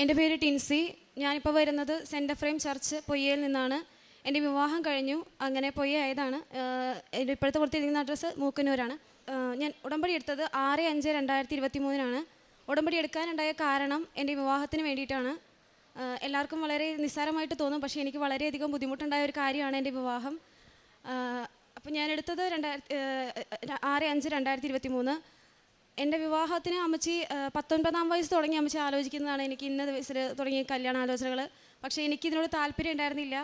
എന്റെ പേര് ടിൻസി. ഞാനിപ്പോൾ വരുന്നത് സെന്റ് ഫ്രെയിം ചർച്ച് പൊയ്യയിൽ നിന്നാണ്. എന്റെ വിവാഹം കഴിഞ്ഞു. അങ്ങനെ പൊയ്യ ആയതാണ് എന്റെ ഇപ്പോഴത്തെ കൊടുത്തിരിക്കുന്ന അഡ്രസ്സ് മൂക്കന്നൂരാണ് ഞാൻ ഉടമ്പടി എടുത്തത് ആറ് അഞ്ച് രണ്ടായിരത്തി ഇരുപത്തി മൂന്നിനാണ് ഉടമ്പടി എടുക്കാനുണ്ടായ കാരണം എന്റെ വിവാഹത്തിന് വേണ്ടിയിട്ടാണ്. എല്ലാവർക്കും വളരെ നിസ്സാരമായിട്ട് തോന്നും. പക്ഷേ എനിക്ക് വളരെയധികം ബുദ്ധിമുട്ടുണ്ടായ ഒരു കാര്യമാണ് എന്റെ വിവാഹം. അപ്പോൾ ഞാൻ എടുത്തത് രണ്ടായിരത്തി ആറ് അഞ്ച് രണ്ടായിരത്തി ഇരുപത്തി മൂന്ന് എന്റെ വിവാഹത്തിന് അമ്മച്ചി പത്തൊൻപതാം വയസ്സ് തുടങ്ങി അമ്മച്ചി ആലോചിക്കുന്നതാണ് എനിക്ക് ഇന്ന വയസ്സിൽ തുടങ്ങിയ കല്യാണ ആലോചനകൾ പക്ഷേ എനിക്ക് ഇതിനോട് താല്പര്യം ഉണ്ടായിരുന്നില്ല.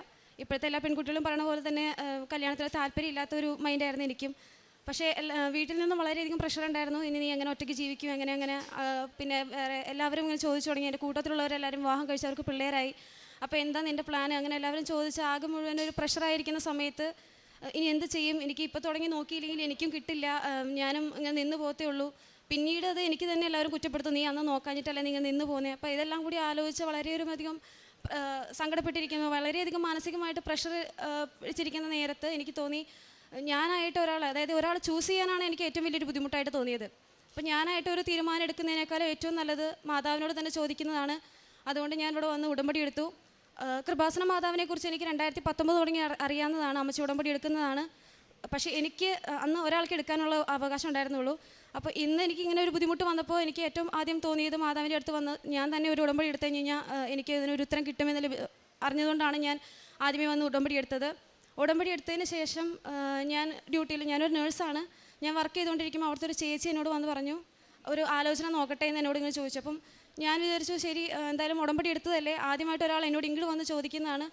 ഇപ്പോഴത്തെ എല്ലാ പെൺകുട്ടികളും പറയുന്ന പോലെ തന്നെ കല്യാണത്തിൽ താല്പര്യം ഇല്ലാത്തൊരു മൈൻഡായിരുന്നു എനിക്കും. പക്ഷേ വീട്ടിൽ നിന്നും വളരെയധികം പ്രഷർ ഉണ്ടായിരുന്നു. ഇനി നീ എങ്ങനെ ഒറ്റയ്ക്ക് ജീവിക്കും എങ്ങനെ അങ്ങനെ പിന്നെ വേറെ എല്ലാവരും ഇങ്ങനെ ചോദിച്ചു തുടങ്ങി. എന്റെ കൂട്ടത്തിലുള്ളവരെല്ലാവരും വിവാഹം കഴിച്ചവർക്ക് പിള്ളേരായി. അപ്പോൾ എന്താ നിന്റെ പ്ലാൻ അങ്ങനെ എല്ലാവരും ചോദിച്ച് ആകെ മുഴുവൻ ഒരു പ്രഷറായിരിക്കുന്ന സമയത്ത് ഇനി എന്ത് ചെയ്യും? എനിക്ക് ഇപ്പോൾ തുടങ്ങി നോക്കിയില്ലെങ്കിൽ എനിക്കും കിട്ടില്ല. ഞാനും ഇങ്ങനെ നിന്ന് പോകത്തേ ഉള്ളൂ. പിന്നീട് അത് എനിക്ക് തന്നെ എല്ലാവരും കുറ്റപ്പെടുത്തും. നീ അന്ന് നോക്കാഞ്ഞിട്ടല്ല നിങ്ങൾ നിന്ന് പോകുന്നത് അപ്പോൾ ഇതെല്ലാം കൂടി ആലോചിച്ച് വളരെയൊരു അധികം സങ്കടപ്പെട്ടിരിക്കുന്നു. വളരെയധികം മാനസികമായിട്ട് പ്രഷർ പിടിച്ചിരിക്കുന്ന നേരത്ത് എനിക്ക് തോന്നി ഞാനായിട്ട് ഒരാൾ അതായത് ഒരാൾ ചൂസ് ചെയ്യാനാണ് എനിക്ക് ഏറ്റവും വലിയൊരു ബുദ്ധിമുട്ടായിട്ട് തോന്നിയത്. അപ്പോൾ ഞാനായിട്ട് ഒരു തീരുമാനം എടുക്കുന്നതിനേക്കാളും ഏറ്റവും നല്ലത് മാതാവിനോട് തന്നെ ചോദിക്കുന്നതാണ്. അതുകൊണ്ട് ഞാൻ ഇവിടെ വന്ന് ഉടമ്പടി എടുത്തു. കൃപാസന മാതാവിനെക്കുറിച്ച് എനിക്ക് രണ്ടായിരത്തി പത്തൊമ്പത് തുടങ്ങി അറിയാവുന്നതാണ്. അമ്മച്ചി ഉടമ്പടി എടുക്കുന്നതാണ്. പക്ഷേ എനിക്ക് അന്ന് ഒരാൾക്ക് എടുക്കാനുള്ള അവകാശം ഉണ്ടായിരുന്നുള്ളൂ. അപ്പോൾ ഇന്ന് എനിക്ക് ഇങ്ങനെ ഒരു ബുദ്ധിമുട്ട് വന്നപ്പോൾ എനിക്ക് ഏറ്റവും ആദ്യം തോന്നിയത് മാതാവിന്റെ അടുത്ത് വന്ന് ഞാൻ തന്നെ ഒരു ഉടമ്പടി എടുത്തു കഴിഞ്ഞ് കഴിഞ്ഞാൽ എനിക്ക് ഇതിനൊരു ഉത്തരം കിട്ടുമെന്ന് അറിഞ്ഞതുകൊണ്ടാണ് ഞാൻ ആദ്യമേ വന്ന് ഉടമ്പടി എടുത്തത്. ഉടമ്പടി എടുത്തതിന് ശേഷം ഞാൻ ഡ്യൂട്ടിയിൽ ഞാനൊരു നേഴ്സാണ്. ഞാൻ വർക്ക് ചെയ്തുകൊണ്ടിരിക്കുമ്പോൾ അവിടുത്തെ ഒരു ചേച്ചി എന്നോട് വന്ന് പറഞ്ഞു ഒരു ആലോചന നോക്കട്ടെ എന്ന് എന്നോട് ഇങ്ങനെ ചോദിച്ചു. അപ്പം ഞാൻ വിചാരിച്ചു ശരി എന്തായാലും ഉടമ്പടി എടുത്തതല്ലേ ആദ്യമായിട്ട് ഒരാൾ എന്നോട് ഇങ്ങോട്ട് വന്ന് ചോദിക്കുന്നതാണ്.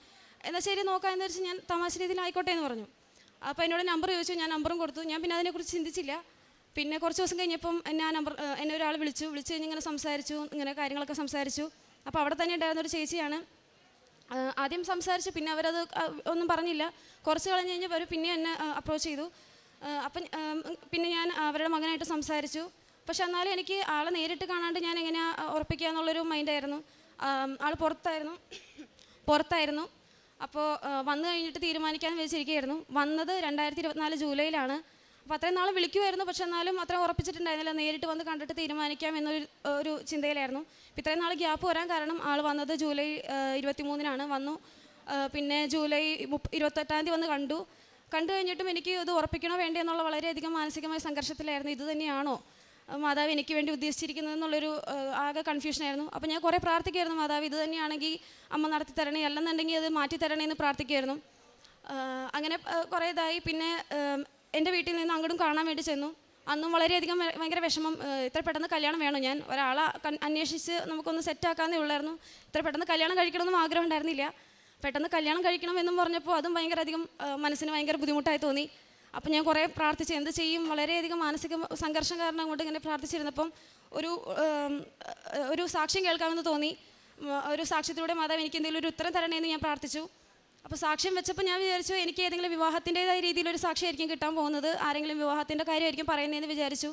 എന്നാൽ ശരി നോക്കാമെന്ന് വെച്ച് ഞാൻ തമാശ രീതിയിൽ ആയിക്കോട്ടെ എന്ന് പറഞ്ഞു. അപ്പോൾ എന്നോട് നമ്പർ ചോദിച്ചു ഞാൻ നമ്പറും കൊടുത്തു. ഞാൻ പിന്നെ അതിനെക്കുറിച്ച് ചിന്തിച്ചില്ല. പിന്നെ കുറച്ച് ദിവസം കഴിഞ്ഞപ്പം എന്നെ ആ നമ്പർ എന്നെ ഒരാൾ വിളിച്ചു. വിളിച്ച് കഴിഞ്ഞ് ഇങ്ങനെ സംസാരിച്ചു ഇങ്ങനെ കാര്യങ്ങളൊക്കെ സംസാരിച്ചു. അപ്പോൾ അവിടെ തന്നെ ഉണ്ടായിരുന്ന ഒരു ചേച്ചിയാണ്. ആദ്യം സംസാരിച്ചു പിന്നെ അവരത് ഒന്നും പറഞ്ഞില്ല. കുറച്ച് കളഞ്ഞ് കഴിഞ്ഞപ്പോൾ അവർ പിന്നെ എന്നെ അപ്രോച്ച് ചെയ്തു. അപ്പം പിന്നെ ഞാൻ അവരുടെ മകനായിട്ട് സംസാരിച്ചു. പക്ഷെ എന്നാലും എനിക്ക് ആളെ നേരിട്ട് കാണാണ്ട് ഞാൻ എങ്ങനെയാണ് ഉറപ്പിക്കുക എന്നുള്ളൊരു മൈൻഡായിരുന്നു. ആൾ പുറത്തായിരുന്നു. പുറത്തായിരുന്നു. അപ്പോൾ വന്നു കഴിഞ്ഞിട്ട് തീരുമാനിക്കാമെന്ന് വെച്ചിരിക്കുകയായിരുന്നു വന്നത് രണ്ടായിരത്തി ഇരുപത്തിനാല് ജൂലൈയിലാണ്. അപ്പോൾ അത്രയും നാൾ വിളിക്കുമായിരുന്നു പക്ഷെ എന്നാലും അത്രയും ഉറപ്പിച്ചിട്ടുണ്ടായിരുന്നില്ല. നേരിട്ട് വന്ന് കണ്ടിട്ട് തീരുമാനിക്കാം എന്നൊരു ഒരു ചിന്തയിലായിരുന്നു. ഇത്രയും നാൾ ഗ്യാപ്പ് വരാൻ കാരണം ആൾ വന്നത് ജൂലൈ ഇരുപത്തി മൂന്നിനാണ് വന്നു. പിന്നെ ജൂലൈ ഇരുപത്തെട്ടാം തീയതി വന്ന് കണ്ടു. കണ്ടു കഴിഞ്ഞിട്ടും എനിക്ക് ഇത് ഉറപ്പിക്കണോ വേണ്ടേ എന്നുള്ള വളരെയധികം മാനസികമായ സംഘർഷത്തിലായിരുന്നു. ഇത് തന്നെയാണോ മാതാവ് എനിക്ക് വേണ്ടി ഉദ്ദേശിച്ചിരിക്കുന്നത് എന്നുള്ളൊരു ആകെ കൺഫ്യൂഷനായിരുന്നു. അപ്പോൾ ഞാൻ കുറേ പ്രാർത്ഥിക്കുമായിരുന്നു മാതാവ് ഇത് തന്നെയാണെങ്കിൽ അമ്മ നടത്തി തരണേ അല്ലെന്നുണ്ടെങ്കിൽ അത് മാറ്റി തരണേ എന്ന് പ്രാർത്ഥിക്കുമായിരുന്നു അങ്ങനെ കുറേ ഇതായി. പിന്നെ എന്റെ വീട്ടിൽ നിന്ന് അങ്ങോട്ടും കാണാൻ വേണ്ടി ചെന്നു. അന്നും വളരെയധികം ഭയങ്കര വിഷമം ഇത്ര പെട്ടെന്ന് കല്യാണം വേണം? ഞാൻ ഒരാളെ അന്വേഷിച്ച് നമുക്കൊന്ന് സെറ്റാക്കാന്നേ ഉള്ളായിരുന്നു. ഇത്ര പെട്ടെന്ന് കല്യാണം കഴിക്കണമെന്നും ആഗ്രഹം ഉണ്ടായിരുന്നില്ല. പെട്ടെന്ന് കല്യാണം കഴിക്കണം എന്നും പറഞ്ഞപ്പോൾ അതും ഭയങ്കര അധികം മനസ്സിന് ഭയങ്കര ബുദ്ധിമുട്ടായി തോന്നി. അപ്പം ഞാൻ കുറേ പ്രാർത്ഥിച്ച് എന്ത് ചെയ്യും? വളരെയധികം മാനസിക സംഘർഷം കാരണം അങ്ങോട്ട് ഇങ്ങനെ പ്രാർത്ഥിച്ചിരുന്നപ്പം ഒരു ഒരു സാക്ഷ്യം കേൾക്കാമെന്ന് തോന്നി. ഒരു സാക്ഷ്യത്തിലൂടെ മാതാവ് എനിക്ക് എന്തെങ്കിലും ഒരു ഉത്തരം തരണേന്ന് ഞാൻ പ്രാർത്ഥിച്ചു. അപ്പോൾ സാക്ഷ്യം വെച്ചപ്പോൾ ഞാൻ വിചാരിച്ചു എനിക്ക് ഏതെങ്കിലും വിവാഹത്തിന്റെതായ രീതിയിലൊരു സാക്ഷിയായിരിക്കും കിട്ടാൻ പോകുന്നത്. ആരെങ്കിലും വിവാഹത്തിന്റെ കാര്യമായിരിക്കും പറയുന്നതെന്ന് വിചാരിച്ചു.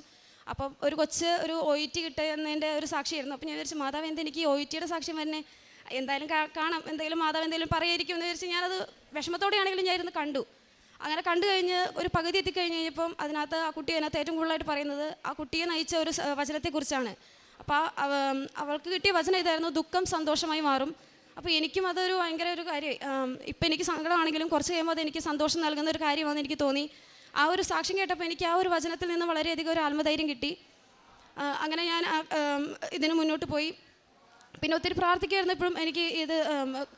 അപ്പം ഒരു കൊച്ച് ഒരു ഒ ഇ ടി കിട്ടുന്നതിന്റെ ഒരു സാക്ഷിയായിരുന്നു. അപ്പോൾ ഞാൻ വിചാരിച്ചു മാതാവ് എന്തെനിക്ക് എനിക്ക് ഒ ഇ ടിയുടെ സാക്ഷ്യം തന്നെ എന്തായാലും കാണാം. എന്തെങ്കിലും മാതാവ് എന്തെങ്കിലും പറയായിരിക്കും എന്ന് വിചാരിച്ച് ഞാനത് വിഷമത്തോടെയാണെങ്കിലും ഞാൻ ഇരുന്ന് കണ്ടു. അങ്ങനെ കണ്ടു കഴിഞ്ഞ് ഒരു പകുതി എത്തിക്കഴിഞ്ഞ് കഴിഞ്ഞപ്പം അതിനകത്ത് ആ കുട്ടി അതിനകത്ത് ഏറ്റവും കൂടുതലായിട്ട് പറയുന്നത് ആ കുട്ടിയെ നയിച്ച ഒരു വചനത്തെക്കുറിച്ചാണ്. അപ്പോൾ അവൾക്ക് കിട്ടിയ വചനം ഇതായിരുന്നു ദുഃഖം സന്തോഷമായി മാറും. അപ്പോൾ എനിക്കും അതൊരു ഭയങ്കര ഒരു കാര്യം ഇപ്പം എനിക്ക് സങ്കടമാണെങ്കിലും കുറച്ച് കഴിയുമ്പോൾ അത് എനിക്ക് സന്തോഷം നൽകുന്ന ഒരു കാര്യമാണെന്ന് എനിക്ക് തോന്നി. ആ ഒരു സാക്ഷ്യം കേട്ടപ്പോൾ എനിക്ക് ആ ഒരു വചനത്തിൽ നിന്ന് വളരെയധികം ഒരു ആത്മധൈര്യം കിട്ടി. അങ്ങനെ ഞാൻ ഇതിന് മുന്നോട്ട് പോയി. പിന്നെ ഒത്തിരി പ്രാർത്ഥിക്കുമായിരുന്നു ഇപ്പോഴും എനിക്ക് ഇത്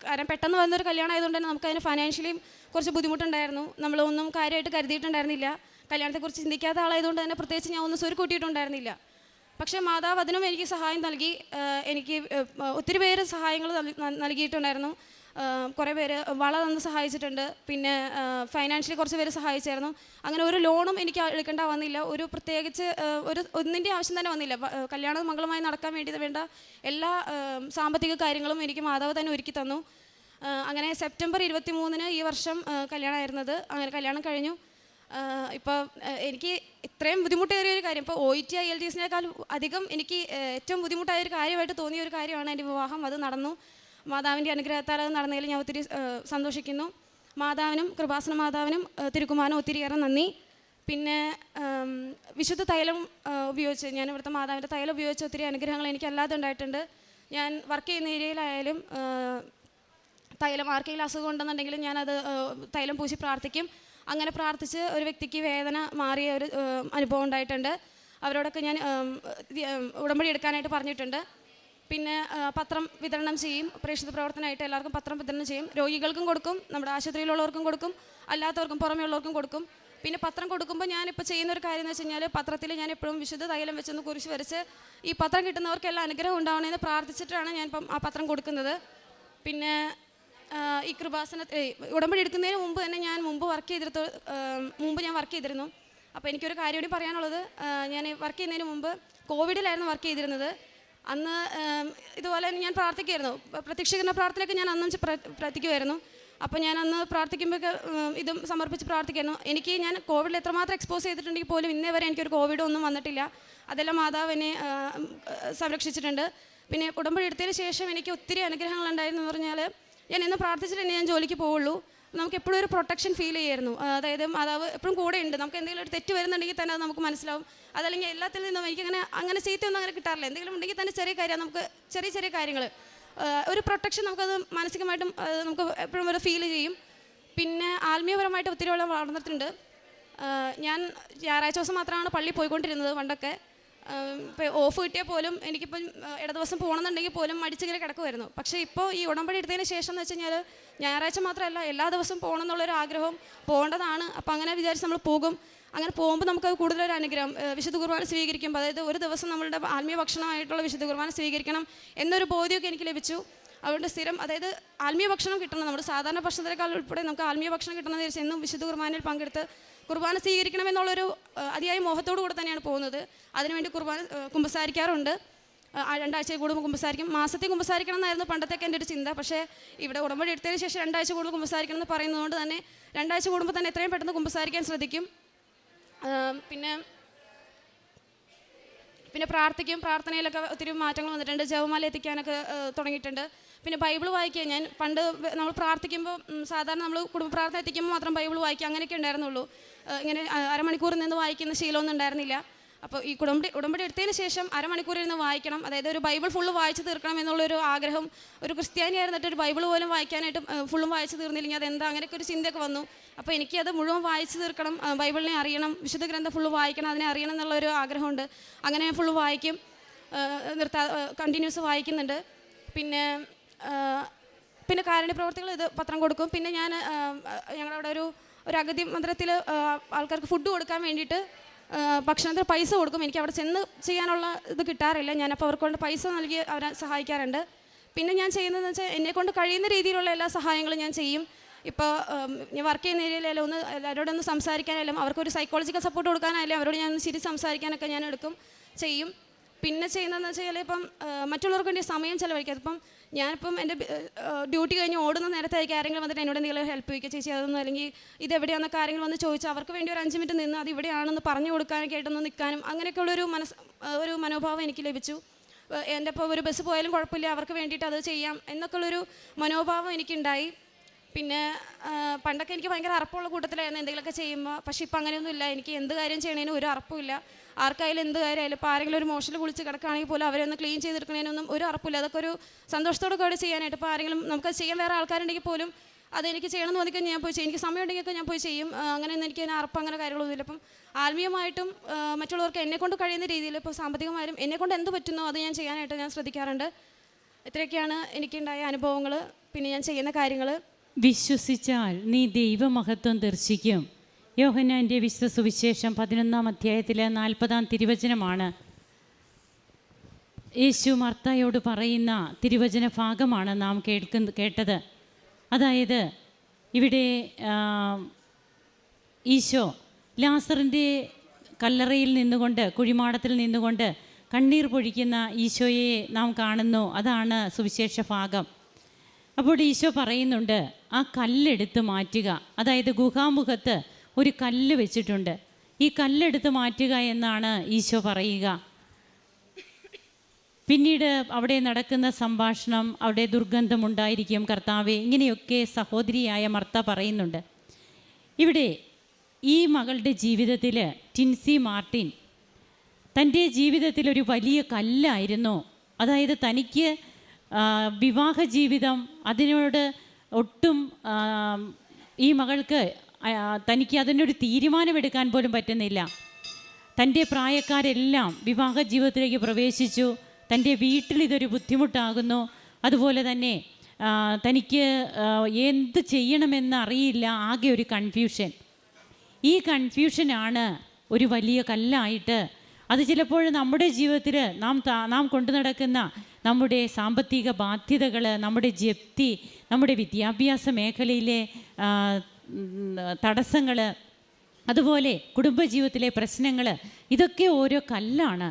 കാരണം പെട്ടെന്ന് വന്നൊരു കല്യാണം ആയതുകൊണ്ട് തന്നെ നമുക്ക് അതിന് ഫൈനാൻഷ്യലിയും കുറച്ച് ബുദ്ധിമുട്ടുണ്ടായിരുന്നു. നമ്മളൊന്നും കാര്യമായിട്ട് കരുതിയിട്ടുണ്ടായിരുന്നില്ല. കല്യാണത്തെക്കുറിച്ച് ചിന്തിക്കാത്ത ആളായതുകൊണ്ട് തന്നെ പ്രത്യേകിച്ച് ഞാൻ ഒന്നും സ്വരുക്കൂട്ടിയിട്ടുണ്ടായിരുന്നില്ല പക്ഷേ മാതാവ് അതിനും എനിക്ക് സഹായം നൽകി എനിക്ക് ഒത്തിരി പേര് സഹായങ്ങൾ നൽ- നൽ- നൽകിയിട്ടുണ്ടായിരുന്നു. കുറേ പേര് വള തന്ന് സഹായിച്ചിട്ടുണ്ട്. പിന്നെ ഫൈനാൻഷ്യലി കുറച്ച് പേര് സഹായിച്ചായിരുന്നു. അങ്ങനെ ഒരു ലോണും എനിക്ക് എടുക്കേണ്ട വന്നില്ല. ഒരു പ്രത്യേകിച്ച് ഒരു ഒന്നിന്റെ ആവശ്യം തന്നെ വന്നില്ല. കല്യാണ മംഗളമായി നടക്കാൻ വേണ്ടി വേണ്ട എല്ലാ സാമ്പത്തിക കാര്യങ്ങളും എനിക്ക് മാതാവ് തന്നെ ഒരുക്കി തന്നു. അങ്ങനെ സെപ്റ്റംബർ ഇരുപത്തി മൂന്നിന് ഈ വർഷം കല്യാണമായിരുന്നത്. അങ്ങനെ കല്യാണം കഴിഞ്ഞു. ഇപ്പോൾ എനിക്ക് ഇത്രയും ബുദ്ധിമുട്ടേറിയ ഒരു കാര്യം ഇപ്പോൾ O T I L T എസിനേക്കാൾ അധികം എനിക്ക് ഏറ്റവും ബുദ്ധിമുട്ടായ ഒരു കാര്യമായിട്ട് തോന്നിയ ഒരു കാര്യമാണ് എന്റെ വിവാഹം. അത് നടന്നു. മാതാവിന്റെ അനുഗ്രഹത്താൽ അത് നടന്നതിൽ ഞാൻ ഒത്തിരി സന്തോഷിക്കുന്നു. മാതാവിനും കൃപാസന മാതാവിനും തിരുക്കുമാനും ഒത്തിരിയേറെ നന്ദി. പിന്നെ വിശുദ്ധ തൈലം ഉപയോഗിച്ച് ഞാൻ ഇവിടുത്തെ മാതാവിന്റെ തൈലം ഉപയോഗിച്ച് ഒത്തിരി അനുഗ്രഹങ്ങൾ എനിക്ക് അല്ലാതെ ഉണ്ടായിട്ടുണ്ട്. ഞാൻ വർക്ക് ചെയ്യുന്ന ഏരിയയിലായാലും തൈലം ആർക്കെങ്കിലും അസുഖം ഉണ്ടെന്നുണ്ടെങ്കിൽ ഞാനത് തൈലം പൂശി പ്രാർത്ഥിക്കും. അങ്ങനെ പ്രാർത്ഥിച്ച് ഒരു വ്യക്തിക്ക് വേദന മാറിയ ഒരു അനുഭവം ഉണ്ടായിട്ടുണ്ട്. അവരോടൊക്കെ ഞാൻ ഉടമ്പടി എടുക്കാനായിട്ട് പറഞ്ഞിട്ടുണ്ട്. പിന്നെ പത്രം വിതരണം ചെയ്യും. പ്രേക്ഷിത പ്രവർത്തനമായിട്ട് എല്ലാവർക്കും പത്രം വിതരണം ചെയ്യും. രോഗികൾക്കും കൊടുക്കും. നമ്മുടെ ആശുപത്രിയിലുള്ളവർക്കും കൊടുക്കും. അല്ലാത്തവർക്കും പുറമേ ഉള്ളവർക്കും കൊടുക്കും. പിന്നെ പത്രം കൊടുക്കുമ്പോൾ ഞാനിപ്പോൾ ചെയ്യുന്ന ഒരു കാര്യം എന്ന് വെച്ച് കഴിഞ്ഞാൽ പത്രത്തിൽ ഞാൻ എപ്പോഴും വിശുദ്ധ തൈലം വെച്ചൊന്ന് കുറിച്ച് വരച്ച് ഈ പത്രം കിട്ടുന്നവർക്കെല്ലാം അനുഗ്രഹം ഉണ്ടാവണമെന്ന് പ്രാർത്ഥിച്ചിട്ടാണ് ഞാനിപ്പം ആ പത്രം കൊടുക്കുന്നത്. പിന്നെ ഈ കൃപാസന ഉടമ്പടി എടുക്കുന്നതിന് മുമ്പ് തന്നെ ഞാൻ മുമ്പ് വർക്ക് ചെയ്തിരുത്ത ആ, മുമ്പ് ഞാൻ വർക്ക് ചെയ്തിരുന്നു. അപ്പോൾ എനിക്കൊരു കാര്യം കൂടി പറയാനുള്ളത് ഞാൻ വർക്ക് ചെയ്യുന്നതിന് മുമ്പ് കോവിഡിലായിരുന്നു വർക്ക് ചെയ്തിരുന്നത്. അന്ന് ഇതുപോലെ തന്നെ ഞാൻ പ്രാർത്ഥിക്കുമായിരുന്നു പ്രത്യക്ഷീകരണ പ്രാർത്ഥനയൊക്കെ ഞാൻ അന്നും പ്രാർത്ഥിക്കുമായിരുന്നു അപ്പോൾ ഞാൻ അന്ന് പ്രാർത്ഥിക്കുമ്പോഴൊക്കെ ഇതും സമർപ്പിച്ച് പ്രാർത്ഥിക്കുന്നു എനിക്ക് ഞാൻ കോവിഡിൽ എത്രമാത്രം എക്സ്പോസ് ചെയ്തിട്ടുണ്ടെങ്കിൽ പോലും ഇന്നേ വരെ എനിക്കൊരു കോവിഡ് ഒന്നും വന്നിട്ടില്ല. അതെല്ലാം മാതാവ് എന്നെ സംരക്ഷിച്ചിട്ടുണ്ട്. പിന്നെ ഉടമ്പടി എടുത്തതിന് ശേഷം എനിക്ക് ഒത്തിരി അനുഗ്രഹങ്ങളുണ്ടായിരുന്നു എന്ന് പറഞ്ഞാൽ ഞാൻ ഇന്ന് പ്രാർത്ഥിച്ചിട്ട് ഞാൻ ജോലിക്ക് പോവുള്ളൂ. നമുക്ക് എപ്പോഴും ഒരു പ്രൊട്ടക്ഷൻ ഫീൽ ചെയ്യായിരുന്നു. അതായത് മാതാവ് എപ്പോഴും കൂടെ ഉണ്ട്. നമുക്ക് എന്തെങ്കിലും ഒരു തെറ്റ് വരുന്നുണ്ടെങ്കിൽ തന്നെ അത് നമുക്ക് മനസ്സിലാവും. അതല്ലെങ്കിൽ എല്ലാത്തിൽ നിന്നും എനിക്കങ്ങനെ അങ്ങനെ ചീത്തയൊന്നും അങ്ങനെ കിട്ടാറില്ല. എന്തെങ്കിലും ഉണ്ടെങ്കിൽ തന്നെ ചെറിയ കാര്യം നമുക്ക് ചെറിയ ചെറിയ കാര്യങ്ങൾ ഒരു പ്രൊട്ടക്ഷൻ നമുക്കത് മാനസികമായിട്ടും നമുക്ക് എപ്പോഴും ഒരു ഫീൽ ചെയ്യും. പിന്നെ ആത്മീയപരമായിട്ട് ഒത്തിരി വെള്ളം വളർന്നിട്ടുണ്ട്. ഞാൻ ഞായറാഴ്ച ദിവസം മാത്രമാണ് പള്ളി പോയിക്കൊണ്ടിരുന്നത് പണ്ടൊക്കെ. ഓഫ് കിട്ടിയാൽ പോലും എനിക്കിപ്പം ഇട ഇടദിവസം പോകണമെന്നുണ്ടെങ്കിൽ പോലും മടിച്ചിങ്ങനെ കിടക്കുമായിരുന്നു പക്ഷേ ഇപ്പോൾ ഈ ഉടമ്പടി എടുത്തതിന് ശേഷം എന്ന് വെച്ച് കഴിഞ്ഞാൽ ഞായറാഴ്ച മാത്രമല്ല എല്ലാ ദിവസവും പോകണം എന്നുള്ളൊരു ആഗ്രഹം പോകേണ്ടതാണ്. അപ്പോൾ അങ്ങനെ വിചാരിച്ച് നമ്മൾ പോകും. അങ്ങനെ പോകുമ്പോൾ നമുക്ക് കൂടുതലൊരു അനുഗ്രഹം. വിശുദ്ധ കുർബാന സ്വീകരിക്കുമ്പോൾ അതായത് ഒരു ദിവസം നമ്മളുടെ ആത്മീയ ഭക്ഷണമായിട്ടുള്ള വിശുദ്ധ കുർബാന സ്വീകരിക്കണം എന്നൊരു ബോധ്യമൊക്കെ എനിക്ക് ലഭിച്ചു. അതുകൊണ്ട് സ്ഥിരം അതായത് ആത്മീയ ഭക്ഷണം കിട്ടണം. നമ്മുടെ സാധാരണ ഭക്ഷണത്തിനേക്കാൾ ഉൾപ്പെടെ നമുക്ക് ആത്മീയ ഭക്ഷണം കിട്ടണം എന്ന് വിചാരിച്ച് എന്നും വിശുദ്ധ കുർബാനയിൽ പങ്കെടുത്ത് കുർബാന സ്വീകരിക്കണമെന്നുള്ളൊരു അതിയായ മോഹത്തോടു കൂടെ തന്നെയാണ് പോകുന്നത്. അതിനുവേണ്ടി കുർബാന കുമ്പസാരിക്കാറുണ്ട്. രണ്ടാഴ്ച കൂടുമ്പോൾ കുമ്പസാരിക്കും. മാസത്തിൽ കുമ്പസാരിക്കണം എന്നായിരുന്നു പണ്ടത്തേക്ക് എന്റെ ഒരു ചിന്ത. പക്ഷേ ഇവിടെ ഉടമ്പടി എടുത്തതിന് ശേഷം രണ്ടാഴ്ച കൂടുതൽ കുമ്പസാരിക്കണം എന്ന് പറയുന്നതുകൊണ്ട് തന്നെ രണ്ടാഴ്ച കൂടുമ്പോൾ തന്നെ എത്രയും പെട്ടെന്ന് കുമ്പസാരിക്കാൻ ശ്രദ്ധിക്കും. പിന്നെ പിന്നെ പ്രാർത്ഥിക്കും. പ്രാർത്ഥനയിലൊക്കെ ഒത്തിരി മാറ്റങ്ങൾ വന്നിട്ടുണ്ട്. ജവമാല എത്തിക്കാനൊക്കെ തുടങ്ങിയിട്ടുണ്ട്. പിന്നെ ബൈബിൾ വായിക്കുക. ഞാൻ പണ്ട് നമ്മൾ പ്രാർത്ഥിക്കുമ്പോൾ സാധാരണ നമ്മൾ കുടുംബ പ്രാർത്ഥന എത്തിക്കുമ്പോൾ മാത്രം ബൈബിൾ വായിക്കുക. അങ്ങനെയൊക്കെ ഉണ്ടായിരുന്നുള്ളൂ. ഇങ്ങനെ അരമണിക്കൂർ നിന്ന് വായിക്കുന്ന ശീലമൊന്നും ഉണ്ടായിരുന്നില്ല. അപ്പോൾ ഈ കുടമ്പടി ഉടമ്പടി എടുത്തതിന് ശേഷം അരമണിക്കൂർ ഇരുന്ന് വായിക്കണം. അതായത് ഒരു ബൈബിൾ ഫുള്ള് വായിച്ചു തീർക്കണം എന്നുള്ളൊരു ആഗ്രഹം ഒരു ക്രിസ്ത്യാനി ആയിരുന്നിട്ട് ഒരു ബൈബിൾ പോലും വായിക്കാനായിട്ട് ഫുള്ളും വായിച്ച് തീർന്നില്ലെങ്കിൽ എന്താ? അങ്ങനെയൊക്കെ ഒരു ചിന്തയൊക്കെ വന്നു. അപ്പോൾ എനിക്കത് മുഴുവൻ വായിച്ചു തീർക്കണം. ബൈബിളിനെ അറിയണം. വിശുദ്ധ ഗ്രന്ഥം ഫുള്ള് വായിക്കണം. അതിനെ അറിയണം എന്നുള്ളൊരു ആഗ്രഹമുണ്ട്. അങ്ങനെ ഞാൻ ഫുള്ള് വായിക്കും. നിർത്താ കണ്ടിന്യൂസ് വായിക്കുന്നുണ്ട്. പിന്നെ പിന്നെ കാരുണ്യ പ്രവർത്തികൾ ഇത് പത്രം കൊടുക്കും. പിന്നെ ഞാൻ ഞങ്ങളവിടെ ഒരു ഒരു അഗതി മന്ദിരത്തിൽ ആൾക്കാർക്ക് ഫുഡ് കൊടുക്കാൻ വേണ്ടിയിട്ട് ഭക്ഷണത്തിന് പൈസ കൊടുക്കും. എനിക്ക് അവിടെ ചെന്ന് ചെയ്യാനുള്ള ഇത് കിട്ടാറില്ല. ഞാനപ്പോൾ അവർക്ക് കൊണ്ട് പൈസ നൽകി അവരെ സഹായിക്കാറുണ്ട്. പിന്നെ ഞാൻ ചെയ്യുന്നതെന്ന് വെച്ചാൽ എന്നെക്കൊണ്ട് കഴിയുന്ന രീതിയിലുള്ള എല്ലാ സഹായങ്ങളും ഞാൻ ചെയ്യും. ഇപ്പോൾ ഞാൻ വർക്ക് ചെയ്യുന്ന ഏരിയയിലായാലും ഒന്ന് എല്ലാവരോടും ഒന്ന് സംസാരിക്കാനായാലും അവർക്കൊരു സൈക്കോളജിക്കൽ സപ്പോർട്ട് കൊടുക്കാനായാലും അവരോട് ഞാൻ ചിരി സംസാരിക്കാനൊക്കെ ഞാൻ എടുക്കും ചെയ്യും. പിന്നെ ചെയ്യുന്നതെന്ന് വെച്ചാൽ ഇപ്പം മറ്റുള്ളവർക്ക് വേണ്ടി സമയം ചിലവഴിക്കാതെ അതിപ്പം ഞാനിപ്പം എന്റെ ഡ്യൂട്ടി കഴിഞ്ഞ് ഓടുന്ന നേരത്തായിരിക്കും ആരെങ്കിലും വന്നിട്ട് എന്നോട് എന്തെങ്കിലും ഹെൽപ്പ് ചോദിക്കുക ചേച്ചി അതൊന്നും അല്ലെങ്കിൽ ഇത് എവിടെയാണെന്നൊക്കെ ആരെങ്കിലും വന്ന് ചോദിച്ചാൽ അവർക്ക് വേണ്ടി ഒരു അഞ്ച് മിനിറ്റ് നിന്ന് അത് ഇവിടെയാണെന്ന് പറഞ്ഞു കൊടുക്കാനൊക്കെ ആയിട്ടൊന്ന് നിൽക്കാനും അങ്ങനെയൊക്കെയുള്ളൊരു മനസ്സ് ആ, ഒരു മനോഭാവം എനിക്ക് ലഭിച്ചു. എന്റെ ഇപ്പോൾ ഒരു ബസ് പോയാലും കുഴപ്പമില്ല അവർക്ക് വേണ്ടിയിട്ട് അത് ചെയ്യാം എന്നൊക്കെയുള്ളൊരു മനോഭാവം എനിക്കുണ്ടായി. പിന്നെ പണ്ടൊക്കെ എനിക്ക് ഭയങ്കര അറപ്പുള്ള കൂട്ടത്തിലായിരുന്നു എന്തെങ്കിലുമൊക്കെ ചെയ്യുമ്പോൾ. പക്ഷേ ഇപ്പം അങ്ങനെയൊന്നുമില്ല എനിക്ക് എന്ത് കാര്യം ചെയ്യണേനും ഒരു അറപ്പുമില്ല ആർക്കായാലും എന്ത് കാര്യമായാലും ഇപ്പോൾ ആരെങ്കിലും ഒരു മോഷണൽ കുളിച്ച് കിടക്കുകയാണെങ്കിൽ പോലും അവരെ ഒന്ന് ക്ലീൻ ചെയ്തെടുക്കണേനൊന്നും ഒരു അറപ്പില്ല അതൊക്കെ ഒരു സന്തോഷത്തോടെ കൂടെ ചെയ്യാനായിട്ട് ഇപ്പോൾ ആരെങ്കിലും നമുക്ക് ചെയ്യാൻ വേറെ ആൾക്കാരുണ്ടെങ്കിൽ പോലും അതെനിക്ക് ചെയ്യണമെന്ന് തോന്നിക്കഴിഞ്ഞാൽ ഞാൻ പോയി ചെയ്യും. എനിക്ക് സമയം ഉണ്ടെങ്കിലൊക്കെ ഞാൻ പോയി ചെയ്യും. അങ്ങനെ എനിക്ക് അതിന് അറപ്പ് അങ്ങനെ കാര്യങ്ങളൊന്നുമില്ല അപ്പം ആത്മീയമായിട്ടും മറ്റുള്ളവർക്ക് എന്നെക്കൊണ്ട് കഴിയുന്ന രീതിയിൽ ഇപ്പോൾ സാമ്പത്തികമായാലും എന്നെക്കൊണ്ട് എന്ത് പറ്റുന്നോ അത് ഞാൻ ചെയ്യാനായിട്ട് ഞാൻ ശ്രദ്ധിക്കാറുണ്ട്. ഇത്രയൊക്കെയാണ് എനിക്കുണ്ടായ അനുഭവങ്ങൾ പിന്നെ ഞാൻ ചെയ്യുന്ന കാര്യങ്ങൾ വിശ്വസിച്ചാൽ നീ ദൈവമഹത്വം ദർശിക്കും. യോഹനാന്റെ വിശുദ്ധ സുവിശേഷം പതിനൊന്നാം അധ്യായത്തിലെ നാൽപ്പതാം തിരുവചനമാണ്. യേശു മർത്തയോട് പറയുന്ന തിരുവചന ഭാഗമാണ് നാം കേൾക്കുന്ന കേട്ടത്. അതായത് ഇവിടെ ഈശോ ലാസറിന്റെ കല്ലറയിൽ നിന്നുകൊണ്ട് കുഴിമാടത്തിൽ നിന്നുകൊണ്ട് കണ്ണീർ പൊഴിക്കുന്ന ഈശോയെ നാം കാണുന്നു. അതാണ് സുവിശേഷ ഭാഗം. അപ്പോൾ ഈശോ പറയുന്നുണ്ട് ആ കല്ലെടുത്ത് മാറ്റുക. അതായത് ഗുഹാമുഖത്ത് ഒരു കല്ല് വെച്ചിട്ടുണ്ട്. ഈ കല്ലെടുത്ത് മാറ്റുക എന്നാണ് ഈശോ പറയുക. പിന്നീട് അവിടെ നടക്കുന്ന സംഭാഷണം അവിടെ ദുർഗന്ധമുണ്ടായിരിക്കും. കർത്താവെ ഇങ്ങനെയൊക്കെ സഹോദരിയായ മർത്ത പറയുന്നുണ്ട്. ഇവിടെ ഈ മകളുടെ ജീവിതത്തിൽ ടിൻസി മാർട്ടിൻ തന്റെ ജീവിതത്തിൽ ഒരു വലിയ കല്ലായിരുന്നു. അതായത് തനിക്ക് വിവാഹ ജീവിതം അതിനോട് ഒട്ടും ഈ മകൾക്ക് തനിക്ക് ഒരു തീരുമാനമെടുക്കാൻ പോലും പറ്റുന്നില്ല. തന്റെ പ്രായക്കാരെല്ലാം വിവാഹ ജീവിതത്തിലേക്ക് പ്രവേശിച്ചു. തന്റെ വീട്ടിൽ ഇതൊരു ബുദ്ധിമുട്ടാകുന്നു. അതുപോലെ തന്നെ തനിക്ക് എന്ത് ചെയ്യണമെന്ന് അറിയില്ല. ആകെ ഒരു കൺഫ്യൂഷൻ ഈ കൺഫ്യൂഷനാണ് ഒരു വലിയ കല്ലായിട്ട് അത് ചിലപ്പോൾ നമ്മുടെ ജീവിതത്തിൽ നാം നാം കൊണ്ടു നടക്കുന്ന നമ്മുടെ സാമ്പത്തിക ബാധ്യതകൾ നമ്മുടെ ജപ്തി നമ്മുടെ വിദ്യാഭ്യാസ മേഖലയിലെ തടസ്സങ്ങൾ അതുപോലെ കുടുംബജീവിതത്തിലെ പ്രശ്നങ്ങൾ ഇതൊക്കെ ഓരോ കല്ലാണ്.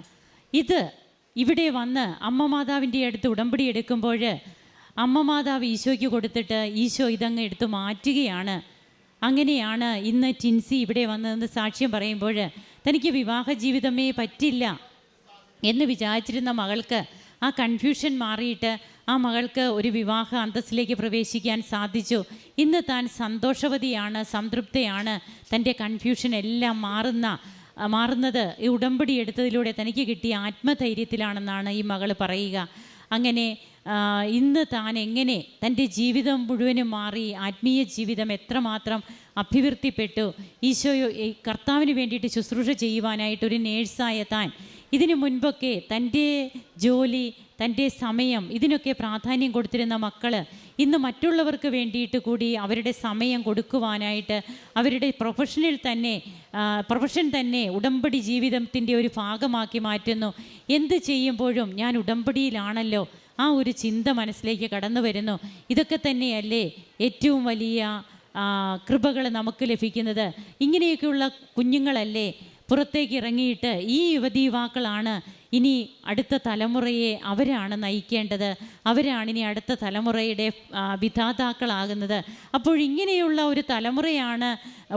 ഇത് ഇവിടെ വന്ന് അമ്മ മാതാവിന്റെ അടുത്ത് ഉടമ്പടി എടുക്കുമ്പോൾ അമ്മ മാതാവ് ഈശോയ്ക്ക് കൊടുത്തിട്ട് ഈശോ ഇതങ്ങ് എടുത്ത് മാറ്റുകയാണ്. അങ്ങനെയാണ് ഇന്ന് ടിൻസി ഇവിടെ വന്നതെന്ന് സാക്ഷ്യം പറയുമ്പോൾ തനിക്ക് വിവാഹ ജീവിതമേ പറ്റില്ല എന്ന് വിചാരിച്ചിരുന്ന മകൾക്ക് ആ കൺഫ്യൂഷൻ മാറിയിട്ട് ആ മകൾക്ക് ഒരു വിവാഹ അന്തസ്സിലേക്ക് പ്രവേശിക്കാൻ സാധിച്ചു. ഇന്ന് താൻ സന്തോഷവതിയാണ് സംതൃപ്തയാണ്. തന്റെ കൺഫ്യൂഷൻ എല്ലാം മാറുന്ന മാറുന്നത് ഈ ഉടമ്പടി എടുത്തതിലൂടെ തനിക്ക് കിട്ടിയ ആത്മധൈര്യത്തിലാണെന്നാണ് ഈ മകൾ പറയുക. അങ്ങനെ ഇന്ന് താൻ എങ്ങനെ തന്റെ ജീവിതം മുഴുവനും മാറി ആത്മീയ ജീവിതം എത്രമാത്രം അഭിവൃദ്ധിപ്പെട്ടു. ഈശോയോ ഈ കർത്താവിന് വേണ്ടിയിട്ട് ശുശ്രൂഷ ചെയ്യുവാനായിട്ട് ഒരു നേഴ്സായ താൻ. ഇതിനു മുൻപൊക്കെ തന്റെ ജോലി തന്റെ സമയം ഇതിനൊക്കെ പ്രാധാന്യം കൊടുത്തിരുന്ന മക്കൾ ഇന്ന് മറ്റുള്ളവർക്ക് വേണ്ടിയിട്ട് കൂടി അവരുടെ സമയം കൊടുക്കുവാനായിട്ട് അവരുടെ പ്രൊഫഷനിൽ തന്നെ പ്രൊഫഷൻ തന്നെ ഉടമ്പടി ജീവിതത്തിന്റെ ഒരു ഭാഗമാക്കി മാറ്റുന്നു. എന്ത് ചെയ്യുമ്പോഴും ഞാൻ ഉടമ്പടിയിലാണല്ലോ. ആ ഒരു ചിന്ത മനസ്സിലേക്ക് കടന്നു വരുന്നു. ഇതൊക്കെ തന്നെയല്ലേ ഏറ്റവും വലിയ കൃപകൾ നമുക്ക് ലഭിക്കുന്നത്. ഇങ്ങനെയൊക്കെയുള്ള കുഞ്ഞുങ്ങളല്ലേ പുറത്തേക്ക് ഇറങ്ങിയിട്ട് ഈ യുവതി യുവാക്കളാണ് ഇനി അടുത്ത തലമുറയെ അവരാണ് നയിക്കേണ്ടത്. അവരാണ് ഇനി അടുത്ത തലമുറയുടെ വിധാതാക്കളാകുന്നത്. അപ്പോൾ ഇങ്ങനെയുള്ള ഒരു തലമുറയാണ്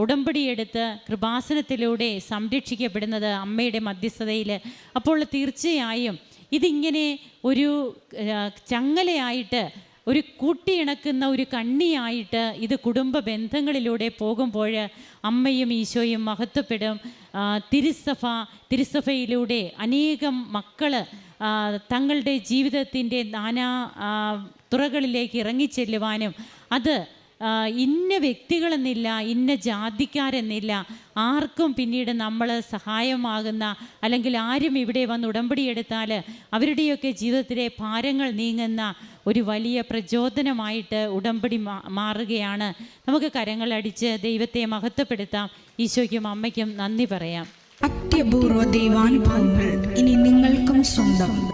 ഉടമ്പടിയെടുത്ത് കൃപാസനത്തിലൂടെ സംരക്ഷിക്കപ്പെടുന്നത് അമ്മയുടെ മധ്യസ്ഥതയിൽ അപ്പോൾ തീർച്ചയായും ഇതിങ്ങനെ ഒരു ചങ്ങലയായിട്ട് ഒരു കൂട്ടിയിണക്കുന്ന ഒരു കണ്ണിയായിട്ട് ഇത് കുടുംബ ബന്ധങ്ങളിലൂടെ പോകുമ്പോൾ അമ്മയും ഈശോയും മഹത്വപ്പെടും. തിരുസഭ തിരുസഭയിലൂടെ അനേകം മക്കൾ തങ്ങളുടെ ജീവിതത്തിന്റെ നാനാ തുറകളിലേക്ക് ഇറങ്ങിച്ചെല്ലുവാനും അത് ഇന്ന വ്യക്തികളെന്നില്ല ഇന്ന ജാതിക്കാരെന്നില്ല ആർക്കും പിന്നീട് നമ്മൾ സഹായമാകുന്ന അല്ലെങ്കിൽ ആരും ഇവിടെ വന്ന് ഉടമ്പടി എടുത്താൽ അവരുടെയൊക്കെ ജീവിതത്തിലെ ഭാരങ്ങൾ നീങ്ങുന്ന ഒരു വലിയ പ്രചോദനമായിട്ട് ഉടമ്പടി മാറുകയാണ്. നമുക്ക് കരങ്ങളടിച്ച് ദൈവത്തെ മഹത്വപ്പെടുത്താം. ഈശോയ്ക്കും അമ്മയ്ക്കും നന്ദി പറയാം. അത്യപൂർവ ദൈവാനുഭവങ്ങൾ ഇനി നിങ്ങൾക്കും സ്വന്തം.